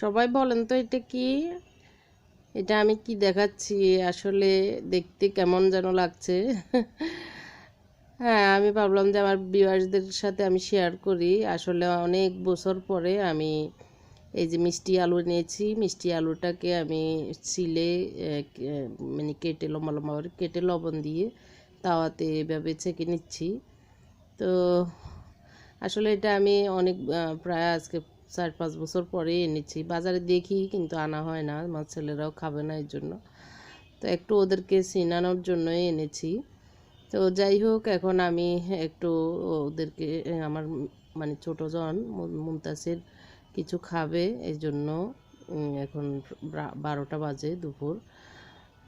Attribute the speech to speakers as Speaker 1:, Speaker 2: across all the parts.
Speaker 1: সবাই বলেন তো এটা কি? এটা আমি কি দেখাচ্ছি? আসলে দেখতে কেমন যেন লাগছে। হ্যাঁ আমি ভাবলাম যে আমার ভিউয়ার্সদের সাথে আমি শেয়ার করি। আসলে অনেক বছর পরে আমি এই যে মিষ্টি আলু নিয়েছি মিষ্টি আলুটাকে আমি ছিলে মানে কেটে লম্বা লম্বা করে কেটে লবণ দিয়ে তাওয়াতে এভাবে ছেঁকে নিচ্ছি। তো আসলে এটা আমি অনেক প্রায় আজকে চার পাঁচ বছর পরে এনেছি। বাজারে দেখি কিন্তু আনা হয় না, আমার ছেলেরাও খাবে না এর জন্য তো একটু ওদেরকে চিনানোর জন্যই এনেছি। তো যাই হোক, এখন আমি একটু ওদেরকে, আমার মানে ছোটো জন মু- মুমতাজের কিছু খাবে এই জন্য এখন বারোটা বাজে দুপুর।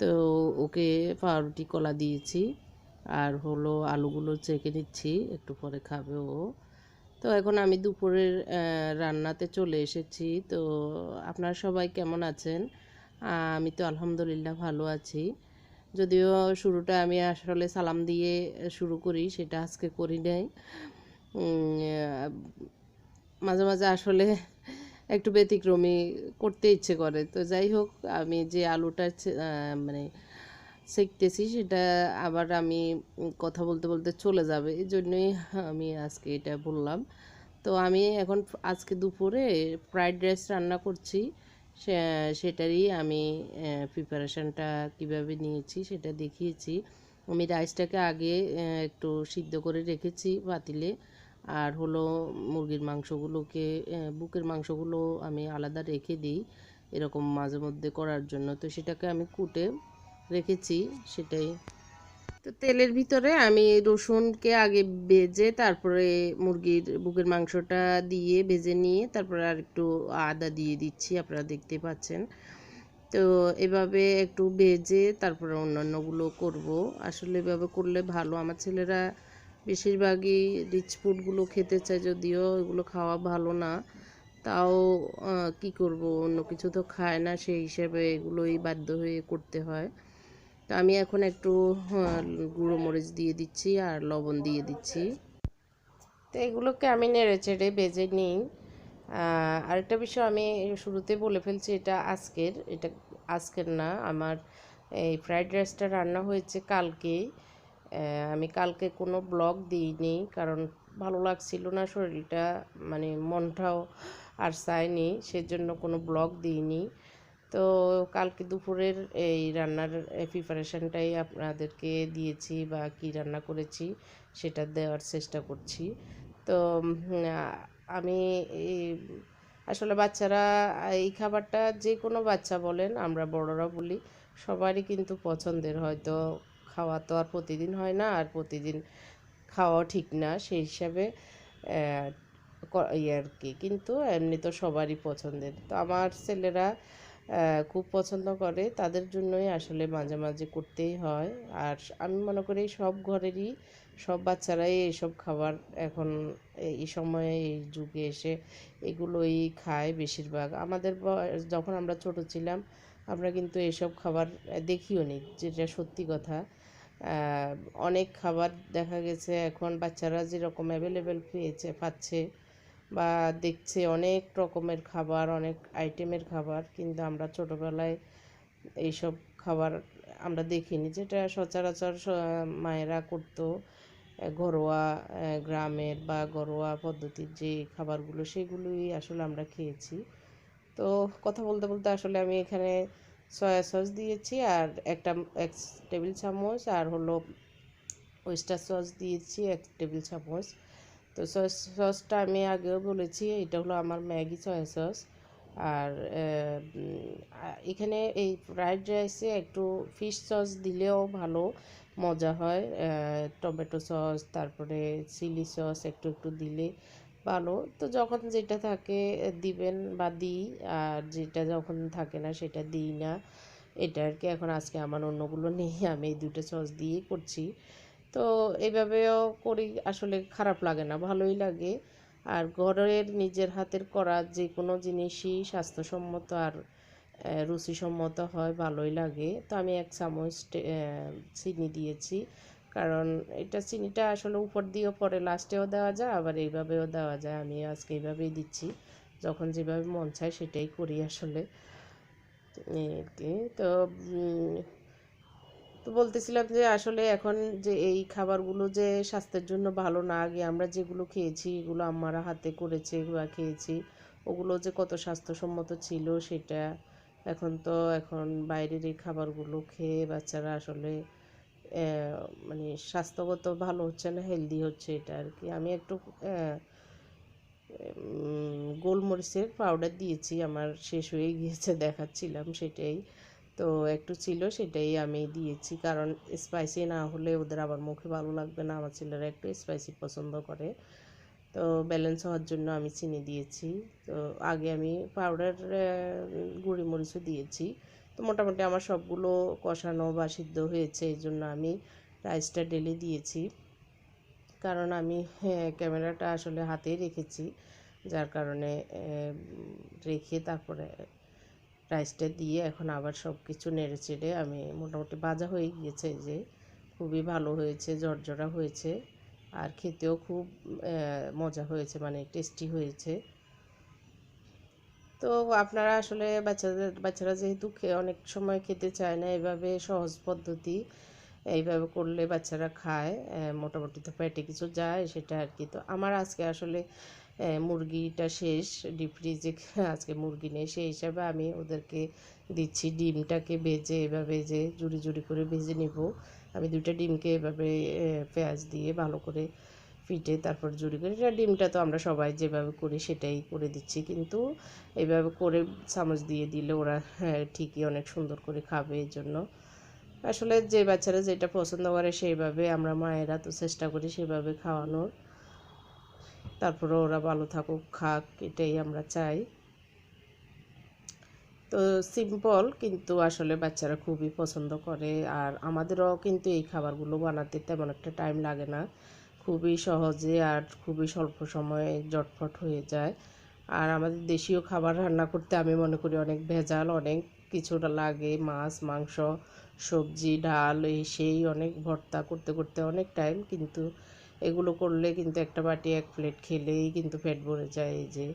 Speaker 1: তো ওকে পাউরুটি কলা দিয়েছি, আর হলো আলুগুলো চেকে নিচ্ছি, একটু পরে খাবে ও। তো এখন আমি দুপুরের রান্নাতে চলে এসেছি। তো আপনারা সবাই কেমন আছেন? আমি তো আলহামদুলিল্লাহ ভালো আছি। যদিও শুরুটা আমি আসলে সালাম দিয়ে শুরু করি, সেটা আজকে করি নাই। মাঝে মাঝে আসলে একটু ব্যতিক্রমী করতে ইচ্ছে করে। তো যাই হোক, আমি যে আলুটা মানে শিখতেছি, সেটা আবার আমি কথা বলতে বলতে চলে যাবে। এই জন্যই আমি আজকে এটা বললাম। তো আমি এখন আজকে দুপুরে ফ্রাইড রাইস রান্না করছি। সেটারই আমি প্রিপারেশানটা কীভাবে নিয়েছি সেটা দেখিয়েছি। আমি রাইসটাকে আগে একটু সিদ্ধ করে রেখেছি পাতিলে আর হলো মুরগির মাংসগুলোকে বুকের মাংসগুলো আমি আলাদা রেখে দিই, এরকম মাঝে মধ্যে করার জন্য। তো সেটাকে আমি কুটে রেখেছি, সেটাই। তো তেলের ভিতরে আমি রসুনকে আগে ভেজে তারপরে মুরগির বুকের মাংসটা দিয়ে ভেজে নিয়ে তারপরে আর একটু আদা দিয়ে দিচ্ছি, আপনারা দেখতে পাচ্ছেন। তো এভাবে একটু ভেজে তারপরে অন্যান্যগুলো করব। আসলে এভাবে করলে ভালো। আমার ছেলেরা বেশিরভাগই রিচ ফুডগুলো খেতে চায়, যদিও এগুলো খাওয়া ভালো না। তাও কি করব? অন্য কিছু তো খায় না, সেই হিসেবে এগুলোই বাধ্য হয়ে করতে হয়। তো আমি এখন একটু আহ, গুঁড়ো মরিচ দিয়ে দিচ্ছি আর লবণ দিয়ে দিচ্ছি। তো এগুলোকে আমি নেড়ে চেড়ে বেজে নিই। আরেকটা বিষয় আমি শুরুতে বলে ফেলছি এটা আজকের এটা আজকের না আমার এই ফ্রাইড রাইসটা রান্না হয়েছে কালকেই আমি কালকে কোনো ব্লগ দিইনি কারণ ভালো লাগছিল না শরীরটা মানে মনটাও আর চায়নি সেজন্য কোনো ব্লগ দিইনি। তো কালকে দুপুরের এই রান্নার প্রিপারেশনটাই আপনাদেরকে দিয়েছি বা কি রান্না করেছি সেটা দেওয়ার চেষ্টা করছি। তো আমি আসলে বাচ্চারা, এই খাবারটা যে কোনো বাচ্চা বলেন, আমরা বড়রা বলি, সবারই কিন্তু পছন্দের। হয়তো খাওয়া তো আর প্রতিদিন হয় না, আর প্রতিদিন খাওয়াও ঠিক না, সেই হিসাবে ইয়ে আর কি। কিন্তু এমনি তো সবারই পছন্দের। তো আমার ছেলেরা খুব পছন্দ করে, তাদের জন্যই আসলে মাঝে মাঝে করতেই হয়। আর আমি মনে করি সব ঘরেরই সব বাচ্চারাই এইসব খাবার এখন এই সময়ে, এই যুগে এসে এগুলোই খায় বেশিরভাগ। আমাদের যখন আমরা ছোট ছিলাম, আমরা কিন্তু এসব খাবার দেখিও নি, যেটা সত্যি কথা। অনেক খাবার দেখা গেছে, এখন বাচ্চারা যেরকম অ্যাভেলেবেল পেয়েছে পাচ্ছে বা দেখছে অনেক রকমের খাবার, অনেক আইটেমের খাবার, কিন্তু আমরা ছোটোবেলায় এইসব খাবার আমরা দেখিনি। যেটা সচরাচর মায়েরা করতো ঘরোয়া গ্রামের বা ঘরোয়া পদ্ধতির যে খাবারগুলো, সেগুলোই আসলে আমরা খেয়েছি। তো কথা বলতে বলতে আসলে আমি এখানে সয়া সস দিয়েছি আর একটা এক টেবিল চামচ আর হলো ওয়েস্টার সস দিয়েছি এক টেবিল চামচ। তো সস সসটা আমি আগেও বলেছি, এটা হলো আমার ম্যাগি সয়া সস আর এখানে এই ফ্রাইড রাইসে একটু ফিশ সস দিলেও ভালো, মজা হয়। টমেটো সস তারপরে চিলি সস একটু একটু দিলে ভালো। তো যখন যেটা থাকে, দিবেন বা দিই, আর যেটা যখন থাকে না, সেটা দিই না। এটা আর কি, এখন আজকে আমার অন্যগুলো নেই, আমি এই দুটো সস দিয়েই করছি। তো এইভাবেও করি, আসলে খারাপ লাগে না, ভালোই লাগে। আর ঘরের নিজের হাতের করা যে কোনো জিনিসই স্বাস্থ্যসম্মত আর রুচিসম্মত হয়, ভালোই লাগে। তো আমি এক চামচ চিনি দিয়েছি। কারণ এটা চিনিটা আসলে উপর দিয়েও পরে লাস্টেও দেওয়া যায়, আবার এইভাবেও দেওয়া যায়। আমি আজকে এইভাবেই দিচ্ছি। যখন যেভাবে মন চায় সেটাই করি আসলে। তো তো বলতেছিলাম যে, আসলে এখন যে এই খাবারগুলো যে স্বাস্থ্যের জন্য ভালো না, আগে আমরা যেগুলো খেয়েছি, এগুলো আমারা হাতে করেছে বা খেয়েছি, ওগুলো যে কত স্বাস্থ্যসম্মত ছিল সেটা এখন তো এখন বাইরের এই খাবারগুলো খেয়ে বাচ্চারা আসলে মানে স্বাস্থ্যগত ভালো হচ্ছে না হেলদি হচ্ছে এটা আর কি। আমি একটু গোলমরিচের পাউডার দিয়েছি, আমার শেষ হয়ে গিয়েছে, দেখাচ্ছিলাম সেটাই। তো একটু ছিল সেটাই আমি দিয়েছি। কারণ স্পাইসি না হলে ওদের আবার মুখে ভালো লাগবে না। আমার ছেলেরা একটু স্পাইসি পছন্দ করে। তো ব্যালেন্স হওয়ার জন্য আমি চিনি দিয়েছি। তো আগে আমি পাউডার গুঁড়ি মরিচও দিয়েছি। তো মোটামুটি আমার সবগুলো কষানো বা সিদ্ধ হয়েছে। এই জন্য আমি রাইসটা ঢেলে দিয়েছি। কারণ আমি ক্যামেরাটা আসলে হাতেই রেখেছি। যার কারণে রেখে তারপরে রাইসটা দিয়ে এখন আবার সব কিছু নেড়ে চেড়ে আমি মোটামুটি ভাজা হয়ে গিয়েছে যে। খুবই ভালো হয়েছে জর্জরা হয়েছে আর খেতেও খুব মজা হয়েছে মানে টেস্টি হয়েছে। তো আপনারা আসলে বাচ্চাদের, বাচ্চারা যেহেতু অনেক সময় খেতে চায় না, এভাবে সহজ পদ্ধতি এইভাবে করলে বাচ্চারা খায় মোটামুটি তো পেটে কিছু যায় সেটা আর কি। তো আমার আজকে আসলে মুরগিটা শেষ ডিপ ফ্রিজে আজকে মুরগি নেই সেই হিসাবে আমি ওদেরকে দিচ্ছি ডিমটাকে ভেজে এভাবে যে জুড়ি জুড়ি করে ভেজে নিব। আমি দুইটা ডিমকে এভাবে পেঁয়াজ দিয়ে ভালো করে ফিটে তারপর জুড়ি করে এটা ডিমটা তো আমরা সবাই যেভাবে করি সেটাই করে দিচ্ছি। কিন্তু এভাবে করে চামচ দিয়ে দিলে ওরা হ্যাঁ, ঠিকই অনেক সুন্দর করে খাবে এই জন্য আসলে যে বাচ্চারা যেটা পছন্দ করে সেইভাবে আমরা মায়েরা তো চেষ্টা করি সেভাবে খাওয়ানোর। তারপরে ওরা ভালো থাকুক, খাক, এটাই আমরা চাই। তো সিম্পল, কিন্তু আসলে বাচ্চারা খুবই পছন্দ করে। আর আমাদেরও কিন্তু এই খাবারগুলো বানাতে তেমন একটা টাইম লাগে না। খুবই সহজে আর খুবই স্বল্প সময়ে জটফট হয়ে যায়। আর আমাদের দেশীয় খাবার রান্না করতে আমি মনে করি অনেক ভেজাল, অনেক কিছুটা লাগে। মাছ, মাংস, সবজি, ডাল, এই সেই অনেক ভর্তা করতে করতে অনেক টাইম কিন্তু এগুলো করলে কিন্তু একটা বাটি, এক প্লেট খেলেই কিন্তু পেট ভরে যায়। এই যে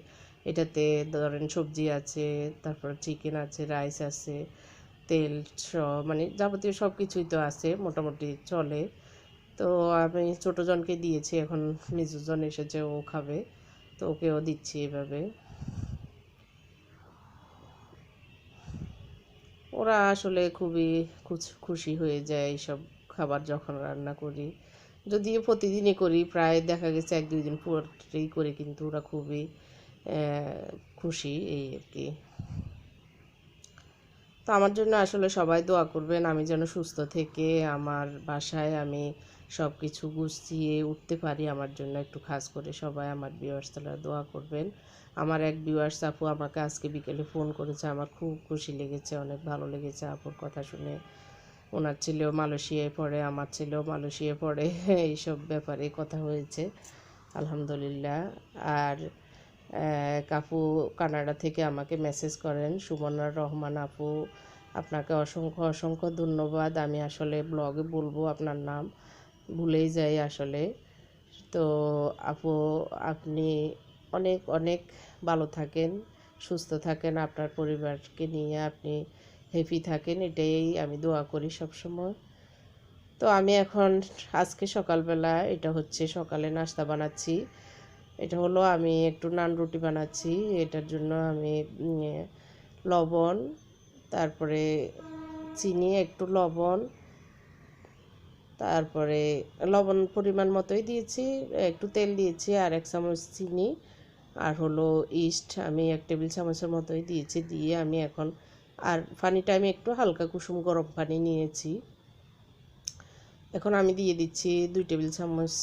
Speaker 1: এটাতে ধরেন সবজি আছে, তারপর চিকেন আছে, রাইস আছে, তেল সব মানে যাবতীয় সব কিছুই তো আছে, মোটামুটি চলে। তো আমি ছোটো জনকে দিয়েছি, এখন মেজুজন এসেছে, ও খাবে, তো ওকেও দিচ্ছি এভাবে। ওরা আসলে খুবই খুশ- খুশি হয়ে যায় এইসব খাবার যখন রান্না করি। যদিও প্রতিদিনই করি, প্রায় দেখা গেছে এক, দুই দিন পরেই করে কিন্তু ওরা খুবই খুশি এই আর কি। তো আমার জন্য আসলে সবাই দোয়া করবেন, আমি যেন সুস্থ থেকে আমার বাসায় আমি সব কিছু গুছিয়ে উঠতে পারি, আমার জন্য একটু খাস করে সবাই আমার ভিউয়ার্সরা দোয়া করবেন। আমার এক ভিউয়ার্স আপু আমাকে আজকে বিকেলে ফোন করেছে, আমার খুব খুশি লেগেছে, অনেক ভালো লেগেছে আপুর কথা শুনে। ওনার ছেলেও মালয়েশিয়ায় পড়ে, আমার ছেলেও মালয়েশিয়ায় পড়ে, এইসব ব্যাপারে কথা হয়েছে, আলহামদুলিল্লাহ। আর কাপু কানাডা থেকে আমাকে মেসেজ করেন, সুমনার রহমান আপু, আপনাকে অসংখ্য অসংখ্য ধন্যবাদ, আমি আসলে ব্লগে বলব আপনার নাম, ভুলেই যাই আসলে। তো আপু, আপনি অনেক অনেক ভালো থাকেন, সুস্থ থাকেন, আপনার পরিবারকে নিয়ে আপনি হ্যাপি থাকেন, এটাই আমি দোয়া করি সব সময় তো আমি এখন আজকে সকালবেলা এটা হচ্ছে সকালে নাস্তা বানাচ্ছি। এটা হলো আমি একটু নান রুটি বানাচ্ছি, এটার জন্য আমি লবণ, তারপরে চিনি, একটু লবণ, তারপরে লবণ পরিমাণ মতোই দিয়েছি, একটু তেল দিয়েছি আর এক চামচ চিনি। আর হলো ইস্ট আমি এক টেবিল চামচের মতোই দিয়েছি, দিয়ে আমি এখন আর পানিটা আমি একটু হালকা কুসুম গরম পানি নিয়েছি। এখন আমি দিয়ে দিচ্ছি দুই টেবিল চামচ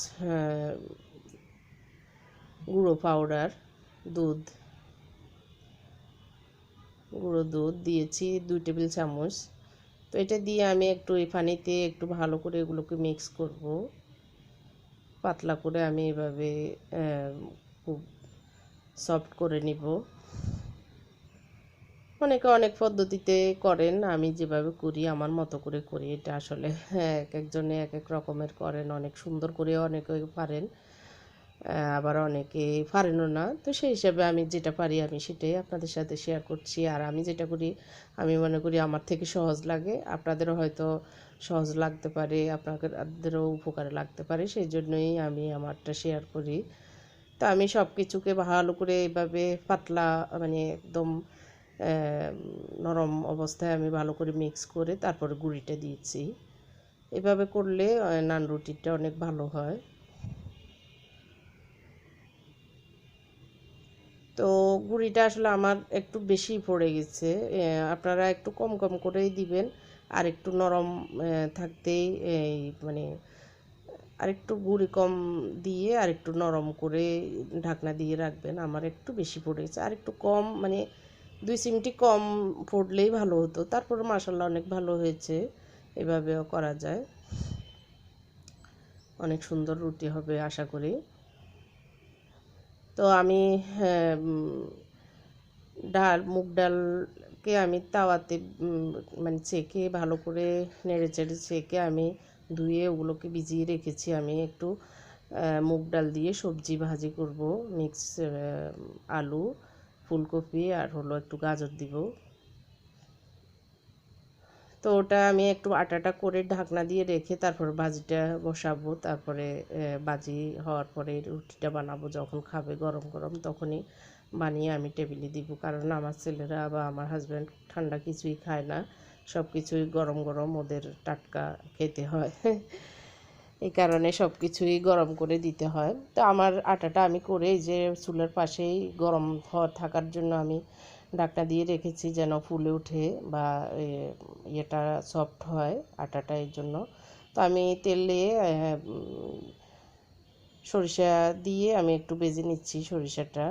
Speaker 1: গুঁড়ো পাউডার, দুধ। গুঁড়ো দুধ দিয়েছি দুই টেবিল চামচ। তো এটা দিয়ে আমি একটু এই পানিতে একটু ভালো করে এগুলোকে মিক্স করব। পাতলা করে আমি এভাবে খুব সফট করে নিব। অনেকে অনেক পদ্ধতিতে করেন, আমি যেভাবে করি, আমার মতো করে করি। এটা আসলে এক একজনে এক এক রকমের করেন, অনেক সুন্দর করে অনেকে পারেন আবার অনেকে পারেনও না। তো সেই হিসাবে আমি যেটা পারি, আমি সেটাই আপনাদের সাথে শেয়ার করছি। আর আমি যেটা করি, আমি মনে করি আমার থেকে সহজ লাগে। আপনাদেরও হয়তো সহজ লাগতে পারে, আপনাদেরও উপকারে লাগতে পারে, সেই জন্যই আমি আমারটা শেয়ার করি। তো আমি সব কিছুকে ভালো করে এভাবে পাতলা মানে একদম নরম অবস্থায় আমি ভালো করে মিক্স করে তারপরে গুঁড়িটা দিয়েছি। এভাবে করলে নান রুটিটা অনেক ভালো হয়। তো গুঁড়িটা আসলে আমার একটু বেশি পড়ে গেছে। আপনারা একটু কম কম করেই দিবেন। আর একটু নরম থাকতেই এই মানে আরেকটু গুঁড়ি কম দিয়ে আর একটু নরম করে ঢাকনা দিয়ে রাখবেন। আমার একটু বেশি পড়ে গেছে। আর একটু কম মানে দুই চিমটি কম ফুটলেই ভালো হতো। তারপরে মাসাল্লাহ অনেক ভালো হয়েছে। এভাবেও করা যায়। অনেক সুন্দর রুটি হবে আশা করি। তো আমি হ্যাঁ, ডাল মুগ ডালকে আমি তাওয়াতে মানে চেকে ভালো করে নেড়ে চেড়ে চেকে আমি ধুয়ে ওগুলোকে ভিজিয়ে রেখেছি। আমি একটু মুগ ডাল দিয়ে সবজি ভাজি করব মিক্স আলু। ফুলকপি আর হলো একটু গাজর দিব। তো ওটা আমি একটু আটাটা করে ঢাকনা দিয়ে রেখে তারপর বাজিটা বসাবো। তারপরে বাজি হওয়ার পরে রুটিটা বানাবো। যখন খাবে গরম গরম তখনই বানিয়ে আমি টেবিলে দিব। কারণ আমার ছেলেরা বা আমার হাজব্যান্ড ঠান্ডা কিছুই খায় না। সব কিছুই গরম গরম ওদের টাটকা খেতে হয়। এই কারণে সব কিছুই গরম করে দিতে হয়। তো আমার আটাটা আমি করে এই যে চুলের পাশেই গরম হওয়া থাকার জন্য আমি ডাকটা দিয়ে রেখেছি যেন ফুলে উঠে বা ইয়েটা সফট হয় আটাটা এর জন্য। তো আমি তেল সরিষা দিয়ে আমি একটু বেজে নিচ্ছি সরিষাটা।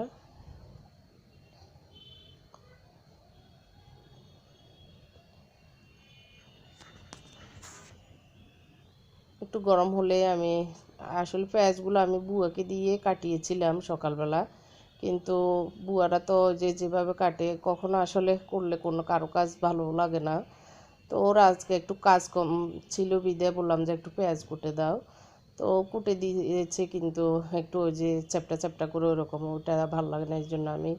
Speaker 1: একটু গরম হলে আমি, আসলে পেঁয়াজগুলো আমি বুয়াকে দিয়ে কাটিয়েছিলাম সকালবেলা। কিন্তু বুয়ারা তো যে যেভাবে কাটে, কখনো আসলে করলে কোনো কারও কাজ ভালো লাগে না। তো ওর আজকে একটু কাজ কম ছিল বিদে, বললাম যে একটু পেঁয়াজ কুটে দাও। তো কুটে দিয়েছে কিন্তু একটু ওই যে চ্যাপটা চ্যাপটা করে ওরকম, ওটা ভালো লাগে না, এই জন্য আমি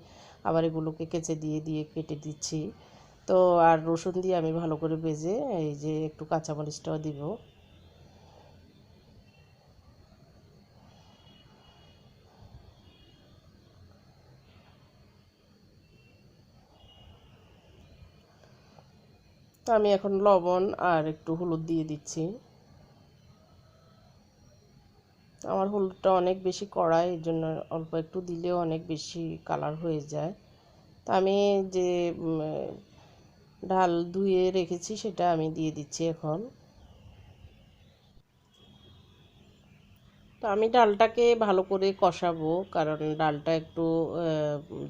Speaker 1: আবার এগুলোকে কেচে দিয়ে দিয়ে কেটে দিচ্ছি। তো আর রসুন দিয়ে আমি ভালো করে ভেজে এই যে একটু কাঁচামরিচটাও দিব। তো আমি এখন লবণ আর একটু হলুদ দিয়ে দিচ্ছি। আমার হলুদটা অনেক বেশি কড়া এই জন্য অল্প একটু দিলেও অনেক বেশি কালার হয়ে যায়। তো আমি যে ডাল ধুয়ে রেখেছি সেটা আমি দিয়ে দিচ্ছি এখন। তো আমি ডালটাকে ভালো করে কষাবো, কারণ ডালটা একটু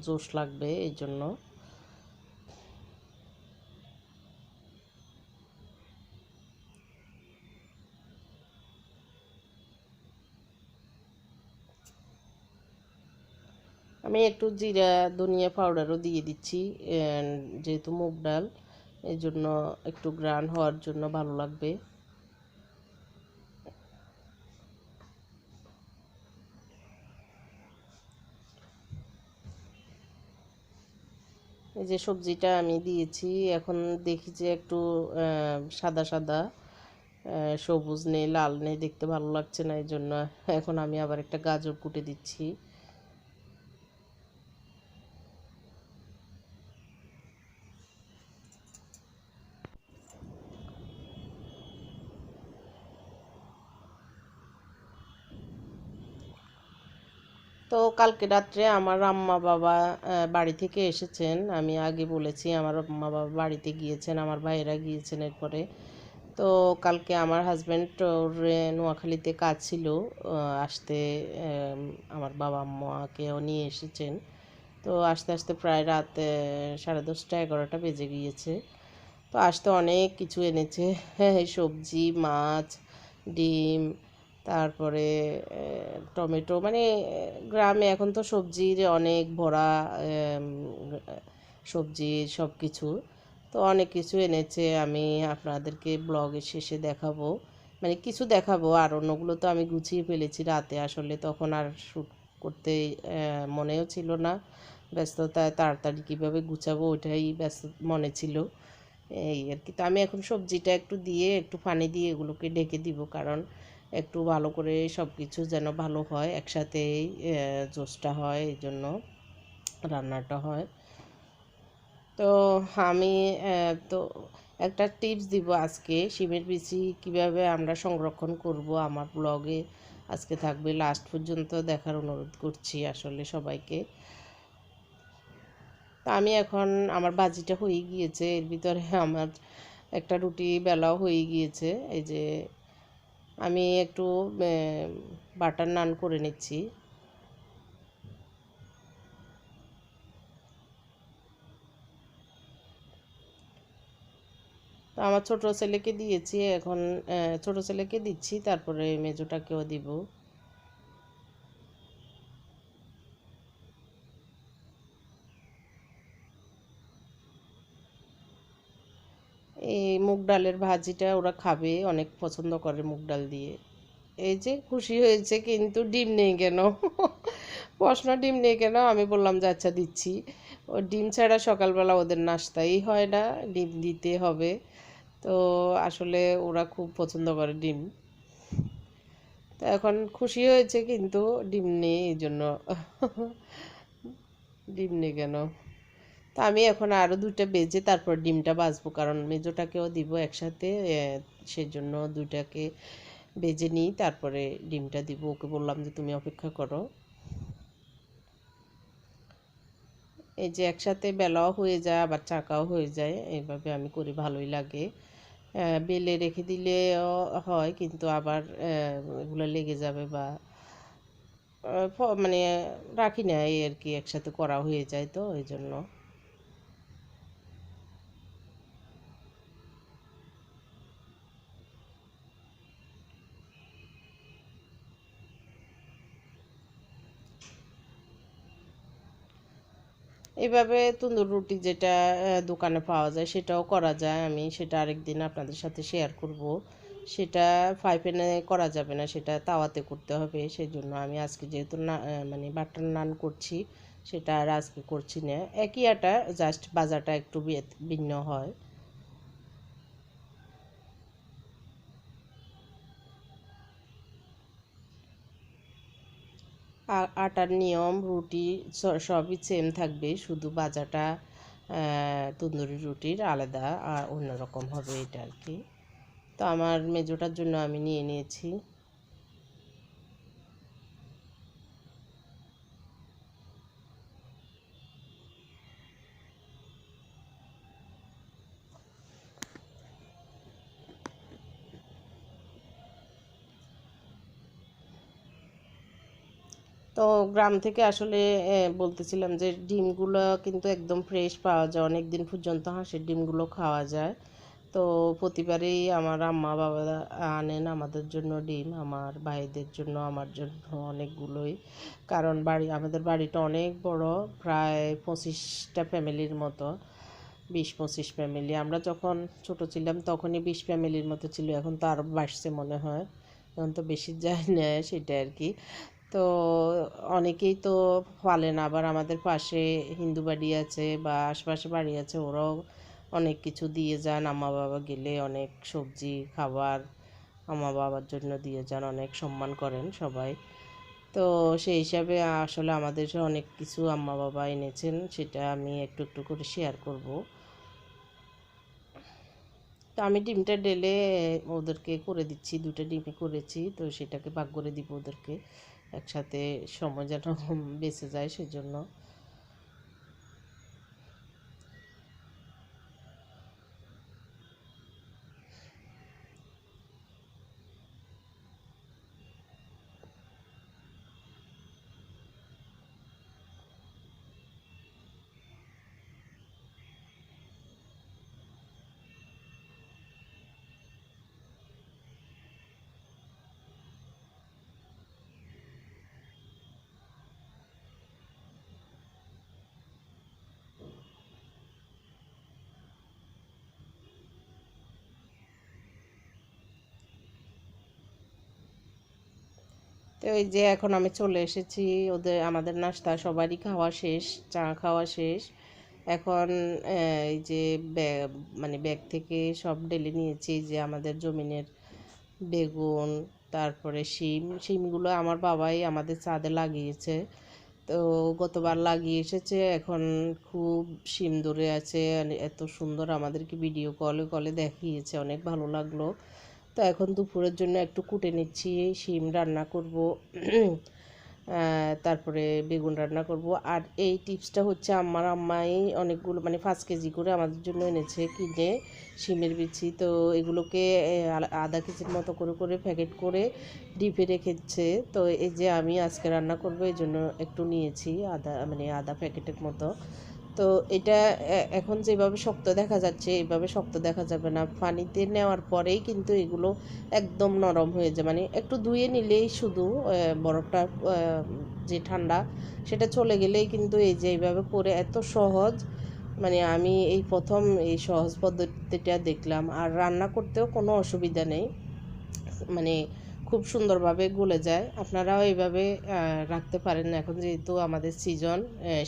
Speaker 1: জোশ লাগবে এই জন্য। আমি একটু জিরা, ধনিয়া পাউডারও দিয়ে দিচ্ছি যেহেতু মুগ ডাল এই জন্য একটু গ্রান হওয়ার জন্য ভালো লাগবে। এই যে সবজিটা আমি দিয়েছি, এখন দেখি যে একটু সাদা সাদা সবুজ নেই, লাল নেই, দেখতে ভালো লাগছে না এই জন্য এখন আমি আবার একটা গাজর কুটে দিচ্ছি। তো কালকে রাত্রে আমার আম্মা বাবা বাড়ি থেকে এসেছেন। আমি আগে বলেছি আমার আম্মা বাবা বাড়িতে গিয়েছেন, আমার ভাইয়েরা গিয়েছেন এরপরে। তো কালকে আমার হাজব্যান্ড ওর নোয়াখালীতে কাজ ছিল আসতে আমার বাবা আম্মাকেও নিয়ে এসেছেন। তো আস্তে আস্তে প্রায় রাত সাড়ে দশটা, এগারোটা বেজে গিয়েছে। তো আসতে অনেক কিছু এনেছে, সবজি, মাছ, ডিম তারপরে টমেটো মানে গ্রামে এখন তো সবজির অনেক ভরা সবজি সব কিছু তো অনেক কিছু এনেছে, আমি আপনাদেরকে ব্লগের শেষে দেখাবো। মানে কিছু দেখাবো, আর অন্যগুলো তো আমি গুছিয়ে ফেলেছি রাতে, আসলে তখন আর শ্যুট করতে মনেও ছিল না। ব্যস্ততায় তাড়াতাড়ি কীভাবে গুছাবো, ওইটাই ব্যস্ত, মনে ছিল। এই আর কি, তো আমি এখন সবজিটা একটু দিয়ে, একটু পানি দিয়ে এগুলোকে ঢেকে দিব, কারণ একটু ভালো করে সব কিছু যেন ভালো হয়, একসাথেই জোসটা হয়, এই জন্য রান্নাটা হয়। তো আমি তো একটা টিপস দিব আজকে, শিমের বিচি কীভাবে আমরা সংরক্ষণ করব আমার ব্লগে। আজকে থাকবে, লাস্ট পর্যন্ত দেখার অনুরোধ করছি আসলে সবাইকে। তা আমি এখন, আমার বাজিটা হয়ে গিয়েছে, এর ভিতরে আমার একটা রুটি বেলাও হয়ে গিয়েছে, এই যে আমি একটু বাটার নান করে নিচ্ছি। তো আমার ছোট ছেলেকে দিয়েছি, এখন ছোট ছেলেকে দিচ্ছি, তারপরে মেজোটাকেও দিব এই মুগ ডালের ভাজিটা ওরা খাবে, অনেক পছন্দ করে মুগ ডাল দিয়ে। এই যে খুশি হয়েছে কিন্তু ডিম নেই কেন? প্রশ্ন ডিম নেই কেন? আমি বললাম যে আচ্ছা দিচ্ছি। ও ডিম ছাড়া সকালবেলা ওদের নাস্তাই হয় না, ডিম দিতে হবে। তো আসলে ওরা খুব পছন্দ করে ডিম। তো এখন খুশি হয়েছে কিন্তু ডিম নেই, এই জন্য। ডিম নেই কেন? তা আমি এখন আরও দুইটা বেজে তারপর ডিমটা বাজবো, কারণ মেজোটাকেও দিব একসাথে সেজন্য দুইটাকে বেজে নিই, তারপরে ডিমটা দিব। ওকে বললাম যে, তুমি অপেক্ষা করো। এই যে একসাথে বেলাও হয়ে যায়, আবার চাকাও হয়ে যায়, এইভাবে আমি করি, ভালোই লাগে। বেলে রেখে দিলেও হয়, কিন্তু আবার এগুলো লেগে যাবে বা মানে রাখি না, এই আর কি, একসাথে করা হয়ে যায় তো ওই জন্য এইভাবে তন্দুর রুটি যেটা দোকানে পাওয়া যায় সেটাও করা যায়। আমি সেটা আরেকদিন আপনাদের সাথে শেয়ার করব। সেটা ফ্রাই প্যানে করা যাবে না, সেটা তাওয়াতে করতে হবে। সেই জন্য আমি আজকে যেহেতু না মানে বাটার নান করছি, সেটা আর আজকে করছি না। একই আটা জাস্ট বাজারটা একটু ভিন্ন হয়। আটার নিয়ম, রুটি সবই সেম থাকবে। শুধু বাজাটা তন্দুরি রুটির আলাদা আর অন্যরকম হবে এটা আর কি। তো আমার মেজোটার জন্য আমি নিয়ে নিয়েছি। তো গ্রাম থেকে আসলে বলতেছিলাম যে ডিমগুলো কিন্তু একদম ফ্রেশ পাওয়া যায়। অনেক দিন পর্যন্ত হাঁসের ডিমগুলো খাওয়া যায়। তো প্রতিবারই আমার আম্মা বাবা আনেন আমাদের জন্য ডিম। আমার ভাইদের জন্য, আমার জন্য অনেকগুলোই। কারণ বাড়ি, আমাদের বাড়িটা অনেক বড়, প্রায় পঁচিশটা ফ্যামিলির মতো। বিশ পঁচিশ ফ্যামিলি। আমরা যখন ছোট ছিলাম তখনই বিশ ফ্যামিলির মতো ছিল। এখন তো আরও বাড়ছে মনে হয়। এখন তো বেশি যায় না সেটা আর কি। তো অনেকেই তো পালেন আবার আমাদের পাশে হিন্দু বাড়ি আছে বা আশপাশে বাড়ি আছে, ওরাও অনেক কিছু দিয়ে যান। আম্মা বাবা গেলে অনেক সবজি, খাবার আম্মা বাবার জন্য দিয়ে যান, অনেক সম্মান করেন সবাই। তো সেই হিসাবে আসলে আমাদের অনেক কিছু আম্মা বাবা এনেছেন, সেটা আমি একটু একটু করে শেয়ার করব। তো আমি ডিমটা ঢেলে ওদেরকে করে দিচ্ছি দুটো ডিমই করেছি, তো সেটাকে ভাগ করে দিব ওদেরকে। একসাথে সময় যেন বেঁচে যায় সেজন্য তো এই যে এখন আমি চলে এসেছি, ওদের, আমাদের নাস্তা সবারই খাওয়া শেষ, চা খাওয়া শেষ। এখন এই যে মানে ব্যাগ থেকে সব ডেলে নিয়েছি যে আমাদের জমিনের বেগুন, তারপরে শিম, শিমগুলো আমার বাবাই আমাদের চাঁদে লাগিয়েছে। তো গতবার লাগিয়ে এসেছে, এখন খুব শিম ধরে আছে, এত সুন্দর আমাদেরকে ভিডিও কলে কলে দেখিয়েছে, অনেক ভালো লাগল। তো এখন দুপুরের জন্য একটু কুটে নিচ্ছি, শিম রান্না করব তারপরে বেগুন রান্না করব। আর এই টিপসটা হচ্ছে আমার আম্মাই অনেকগুলো মানে পাঁচ কেজি করে আমাদের জন্য এনেছে কিনে শিমের বিচি। তো এগুলোকে আধা কেজির মতো করে করে প্যাকেট করে ডিপে রেখেছে। তো এই যে আমি আজকে রান্না করব, এই জন্য একটু নিয়েছি আদা মানে আদা প্যাকেটের মতো। তো এটা এখন যেভাবে শক্ত দেখা যাচ্ছে, এইভাবে শক্ত দেখা যাবে না। পানিতে নেওয়ার পরেই কিন্তু এগুলো একদম নরম হয়ে যায়। মানে একটু ধুয়ে নিলেই শুধু বরফটা যে ঠান্ডা, সেটা চলে গেলেই কিন্তু এই যে এইভাবে করে এত সহজ মানে আমি এই প্রথম এই সহজ পদ্ধতিটা দেখলাম। আর রান্না করতেও কোনো অসুবিধা নেই। মানে খুব সুন্দরভাবে গলে যায়। আপনারাও এইভাবে রাখতে পারেন। এখন যেহেতু আমাদের সিজন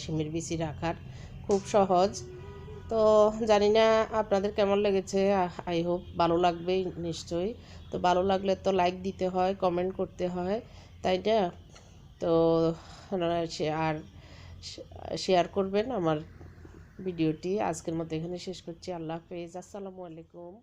Speaker 1: শিমের বিচি রাখার খুব সহজ। তো জানি না আপনাদের কেমন লেগেছে। আই হোপ ভালো লাগবে নিশ্চয়ই। তো ভালো লাগলে তো লাইক দিতে হয় কমেন্ট করতে হয়, তাই না? তো আর শেয়ার করবেন আমার ভিডিওটি। আজকের মতো এখানে শেষ করছি। আল্লাহ হাফেজ। আসসালামু আলাইকুম।